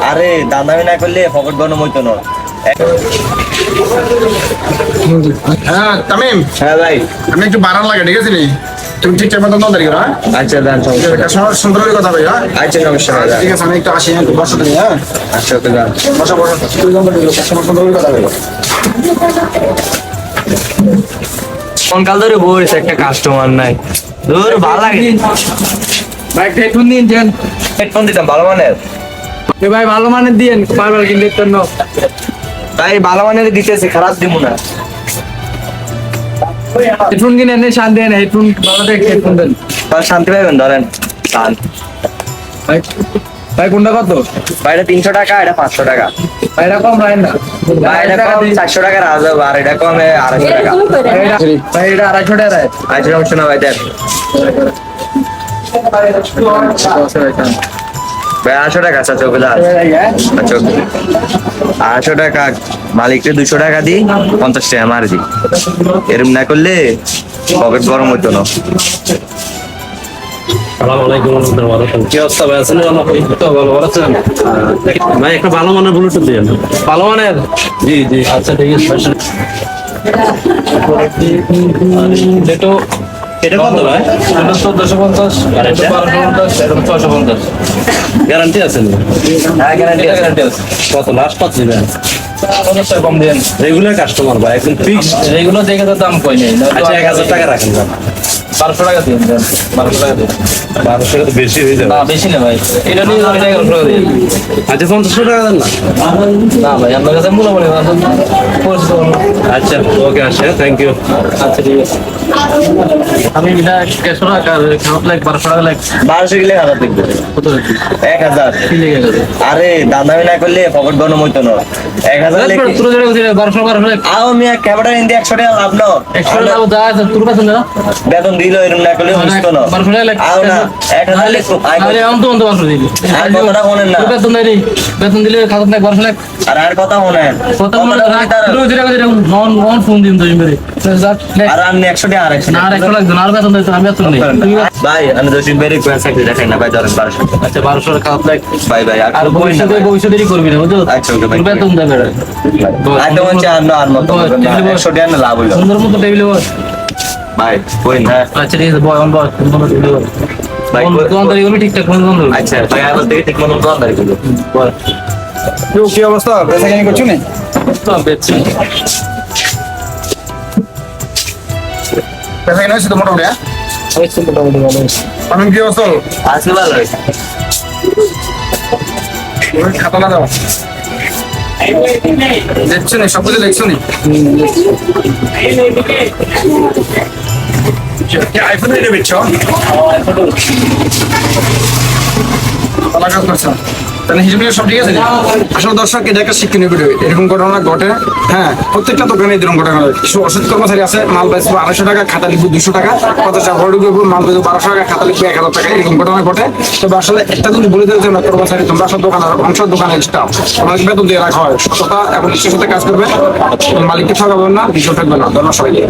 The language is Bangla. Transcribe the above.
আরে দামি না করলে পকেট গরম হইতো না। হ্যাঁ তামিম। হ্যাঁ ভাই। আমি একটু বাড়ান লাগে ঠিক আছে নি? তুমি মতো নজর করো হ্যাঁ? আচ্ছা দেন সুন্দর- কথা বলি হ্যাঁ? আচ্ছা ঠিক আছে আমি একটু আসি একটু বসো তুমি হ্যাঁ? আচ্ছা ওকে দেন বসো বসো। সুন্দর কথা বলো। কোন কাল ধরে বসে একটা কাস্টমার নাই। দূর ভালো লাগে। ভাই হেডফোন দিন। যেন হেডফোন দিতাম ভালো মানের। এ ভাই ভালো মানের দিয়েন বারবার কিনতে জন্য। তাই ভালো মানের দিতেছি খারাপ দিব না। হেডফোন কিনে এনে শান দেন হেডফোন ভালো দেখে হেডফোন দেন। শান্তি পাইবেন ধরেন। শান ভাই ভাই কোনটা কত? ভাই তিনশো টাকা এটা পাঁচশো টাকা। ভাই কম রাখেন না। ভাই কম চারশো টাকার আজব আর এটা কমে আড়াইশো টাকা। ভাই এটা- ভাই আড়াইশো টাকা রায় আচ্ছা ভাই ভাই আড়াইশো টাকা আচ্ছা চোখে দাঁড় আচ্ছা আড়াইশো টাকা মালিককে দুশো টাকা দিই পঞ্চাশ টাকা মার দিই। এরম না করলে পকেট গরম হতো না। আসসালামাইকুম রহমতুল্লাহ কি অবস্থা ভাই? আছেন তো ভালো ভালো আছেন? ভাই একটা ভালো মানের ব্লুটুথ দিন। ভালো মানের? জি জি আচ্ছা ঠিক আছে যেটো এটা কত ভাই? এটা চোদ্দশো পঞ্চাশ। এটা? এটা বারোশো পঞ্চাশ এটা ছয়শো পঞ্চাশ। গ্যারান্টি আছে হ্যাঁ গ্যারান্টি গ্যারান্টি আছে। কত? লাস্ট পাচ্ছি ভাই কম দেন। রেগুলার কাস্টমার ভাই একদম ফিক্স এইগুলো দেখে তো দাম কই নেই। আচ্ছা এক হাজার টাকা রাখেন বারোশো টাকা দিন বারোশো টাকা দিন। বারোশো টাকা বেশি হয়ে যাবে। না বেশি না ভাই। এটা নিয়ে যাবেন এগারোশো টাকা দিন। আচ্ছা পঞ্চাশশো টাকা দেন না? না ভাই আপনার কাছে মূল্য মনে আচ্ছা ওকে আসে থ্যাংক ইউ আচ্ছা ঠিক আছে। আমি এটা দেড়শো টাকা খারাপ বারোশো টাকা লাগে বারোশো গেলে হাজার দেখব কত এক হাজার। আরে দামি না করলে পকেট গরম হইতো না। এক হাজার বারোশো বারোশো। আও মিয়া ক্যামেরা একশো টাকা লাভ না একশো টাকা তোর কাছে না। বেতন দিল এরম না করলে বুঝতো না বারোশো টাকা লাগে আও না এক হাজার লেগে আরে আমি তো অন্ত বারোশো দিবি আর কথাটা শোনেন না। বেতন বেতন দিলে খাতা নাই বারোশো লাগে আর আর কথা শোনেন কত মনে কথাটা শুনি তার- তুলে নন নন ফোন দিন তো মেরে আর আর একশো টাকা আর একশো না আর একশো লাগবে আর বেতন দিতে আমি বেতন নেই। ভাই আমি দশ দিন বেরিয়ে করে চাকরি দেখাই না ভাই ধরেন বারোশো আচ্ছা ভাই ভাই আর ভবিষ্যতে করবি না বুঝছ? আচ্ছা, ভাই। বেতন দেবে। আর তো হচ্ছে না আর মতো টাকা লাভ হইল। সুন্দর মতো টেবিলে বস। ভাই কই না আচ্ছা ঠিক আছে বয় অন সুন্দর মতো টেবিলে বস ভাই, দোকানদারি গুলো ঠিকঠাক বন্ধ করবি। আচ্ছা ভাই আবার থেকে ঠিক মতো দোকানদারি করল বস। কি অবস্থা? বেচা কিনি করছ নি? তো বেচছি। বেচা কিনি হয়েছে তো মোটামুটি হ্যাঁ? হয়েছে মোটামুটি ভালো হয়েছে। তামিম কি অবস্থা? আজকে ভালো হয়েছে। খাতা না দাও? দেখছ নি সবকিছু দেখছ নি? আইফোন ভালো কাজ করছ তাহলে হিসেবে সব ঠিক আছে? আসলে দর্শক এটা একটা শিক্ষণীয় ভিডিও, এরকম ঘটনা ঘটে হ্যাঁ প্রত্যেকটা দোকানে এরকম ঘটনা ঘটে। কিছু অসৎ কর্মচারী আছে, মাল বেচবো আড়াইশো টাকা, খাতা লিখব দুশো টাকা পঞ্চাশ টাকা ঢুকবো মাল বেচবো বারোশো টাকা, খাতা লিখব এক হাজার টাকা, এরকম ঘটনা ঘটে। তবে আসলে একটা জিনিস বলে দিতে না কর্মচারী, তোমরা আসলে দোকানের, অংশ দোকানের স্টাফ তোমাদের বেতন দিয়ে রাখা হয়। সততা এবং নিশ্চয় সাথে কাজ করবে, মালিককে ঠকাবেন না বিষয় থাকবে না, ধন্যবাদ সবাইকে।